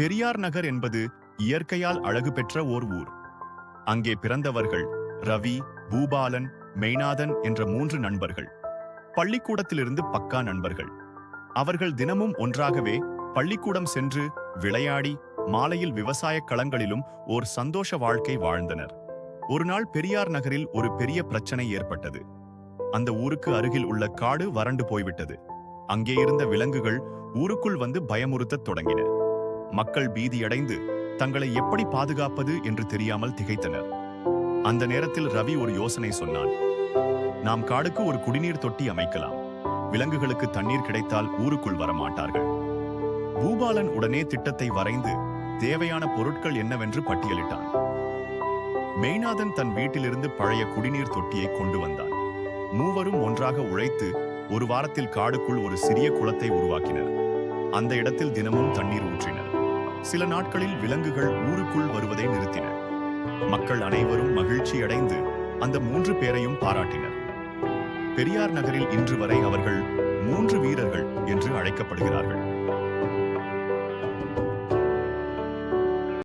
பெரியார் நகர் என்பது இயற்கையால் அழகு பெற்ற ஓர் ஊர். அங்கே பிறந்தவர்கள் ரவி பூபாலன் மெய்நாதன் என்ற மூன்று நண்பர்கள். பள்ளிக்கூடத்திலிருந்து பக்கா நண்பர்கள். அவர்கள் தினமும் ஒன்றாகவே பள்ளிக்கூடம் சென்று விளையாடி மாலையில் விவசாயக் களங்களிலும் ஓர் சந்தோஷ வாழ்க்கை வாழ்ந்தனர். ஒரு நாள் பெரியார் நகரில் ஒரு பெரிய பிரச்சனை ஏற்பட்டது. அந்த ஊருக்கு அருகில் உள்ள காடு வறண்டு போய்விட்டது. அங்கே இருந்த விலங்குகள் ஊருக்குள் வந்து பயமுறுத்தத் தொடங்கின. மக்கள் பீதியடைந்து தங்களை எப்படி பாதுகாப்பது என்று தெரியாமல் திகைத்தனர். அந்த நேரத்தில் ரவி ஒரு யோசனை சொன்னான். நாம் காடுக்கு ஒரு குடிநீர் தொட்டி அமைக்கலாம். விலங்குகளுக்கு தண்ணீர் கிடைத்தால் ஊருக்குள் வரமாட்டார்கள். பூபாலன் உடனே திட்டத்தை வரைந்து தேவையான பொருட்கள் என்னவென்று பட்டியலிட்டான். மெய்நாதன் தன் வீட்டிலிருந்து பழைய குடிநீர் தொட்டியை கொண்டு வந்தான். மூவரும் ஒன்றாக உழைத்து ஒரு வாரத்தில் காடுக்குள் ஒரு சிறிய குளத்தை உருவாக்கினர். அந்த இடத்தில் தினமும் தண்ணீர் ஊற்றினர். சில நாட்களில் விலங்குகள் ஊருக்குள் வருவதை நிறுத்தின. மக்கள் அனைவரும் மகிழ்ச்சி அடைந்து அந்த மூன்று பேரையும் பாராட்டினர். பெரியார் நகரில் இன்று வரை அவர்கள் மூன்று வீரர்கள் என்று அழைக்கப்படுகிறார்கள்.